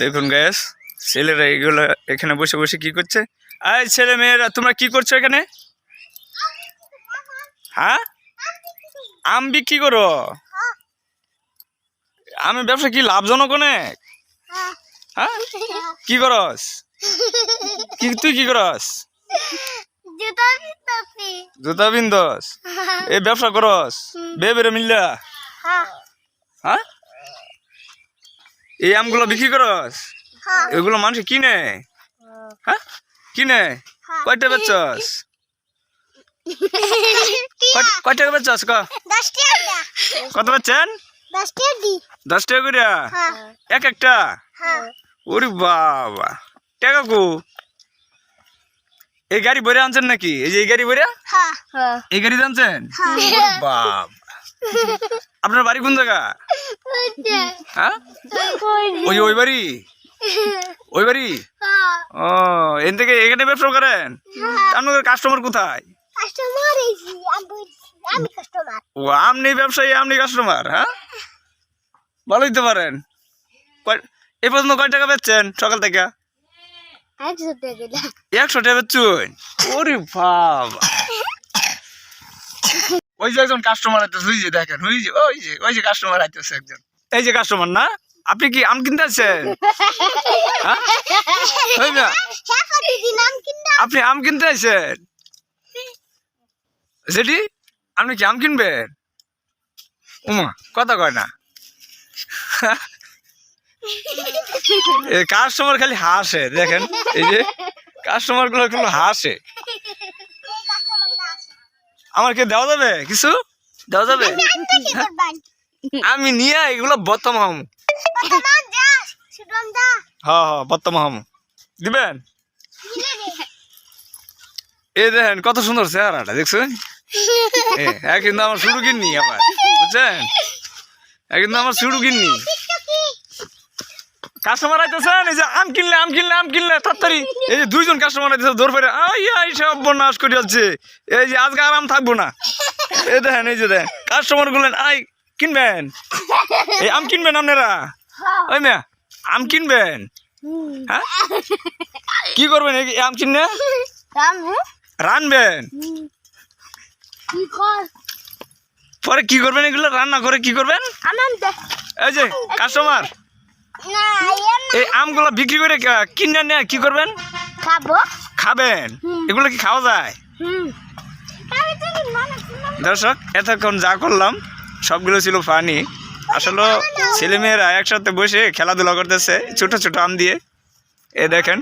দেখুন গ্যাস ছেলেরা এগুলো এখানে বসে বসে কি করছে? আয় ছেলে মেয়েরা তোমরা কি করছ এখানে? হ্যাঁ? আম বিক্রি করো? আমি ব্যবসা কি লাভজনক অনেক? হ্যাঁ? কি করস? কি তুই কি করস? জুতা বিন্দস? এই ব্যবসা করস? বে বেরে মিল্লা। হ্যাঁ। হ্যাঁ? এই আমগুলো বিক্রি করস? হ্যাঁ। এগুলো মানুষ কিনে? হ্যাঁ? কিনে? কয়টা বেচছস কয়- কয় টাকা ক? কত বেচছেন? দশ টাকা দি। দশ টাকা করে হ্যাঁ। এক একটা? হ্যাঁ। ওরে বাবা। টাকা কু? এই গাড়ি ভরে আনছেন নাকি? এই যে এই গাড়ি ভরে হ্যাঁ। হ্যাঁ। এই গাড়ি আনছেন? বাবা। আপনার বাড়ি কোন জায়গা? হ্যাঁ? ওই ওই বাড়ি? ওই বাড়ি? ও এখান থেকে এখানে ব্যবসা করেন? আপনাদের কাস্টমার কোথায়? ও আপনি ব্যবসায়ী আপনি কাস্টমার হ্যাঁ? ভালোই তো পারেন। এ পর্যন্ত কয় টাকা বেচছেন সকাল থেকে? একশো টাকা বেচছেন? ওরে বাবা। ওই যে একজন কাস্টমার আছে ওই যে দেখেন, ওই যে ওই যে ওই যে কাস্টমার আইতেছে একজন। এই যে কাস্টমার না? আপনি কি আম কিনতে আসছেন? হ্যাঁ? কিনতে আপনি আম কিনতে আসছেন? সেটি আপনি কি আম কিনবেন? উমা, কথা কয় না। কাস্টমার খালি হাসে, দেখেন, এই যে কাস্টমারগুলো খুব হাসে। আমার কে দেওয়া যাবে? কিছু? দেওয়া যাবে? আমি নিয়ে এগুলো বত্তম হম। বর্তমান যা সুদম দা হ হ বত্তম হম। দিবেন? এ দেখেন কত সুন্দর চেহারাটা দেখছেন? কিন্তু আমার শুরু কিননি আবার বুঝছেন? কিন্তু আমার শুরু কিননি কাস্টমার আইতেছেন এই যে আম কিনলে আম কিনলে আম কিনলে তাড়াতাড়ি। এই যে দুইজন কাস্টমার আইতেছে দৌড় ফেরে আই আই সব বনাশ করে যাচ্ছে। এই যে আজকে আর আম থাকব না। এই দেখেন এই যে দেখেন কাস্টমার গুলেন আই কিনবেন? এই আম কিনবেন আপনারা? ওই মেয়া আম কিনবেন? হ্যাঁ? কি করবেন? এই আম কিনে রাম রানবেন? পরে কি করবেন এগুলো? রান্না করে কি করবেন? এই যে কাস্টমার এই আমগুলো বিক্রি করে কিনে নিয়ে কি করবেন? খাব। খাবেন? এগুলো কি খাওয়া যায়? মনে ছিলাম দর্শক এতক্ষণ যা করলাম সবগুলো ছিল ফানি আসলে ছেলেমেয়েরা একসাথে বসে খেলাধুলা করতেছে ছোট ছোট আম দিয়ে। এ দেখেন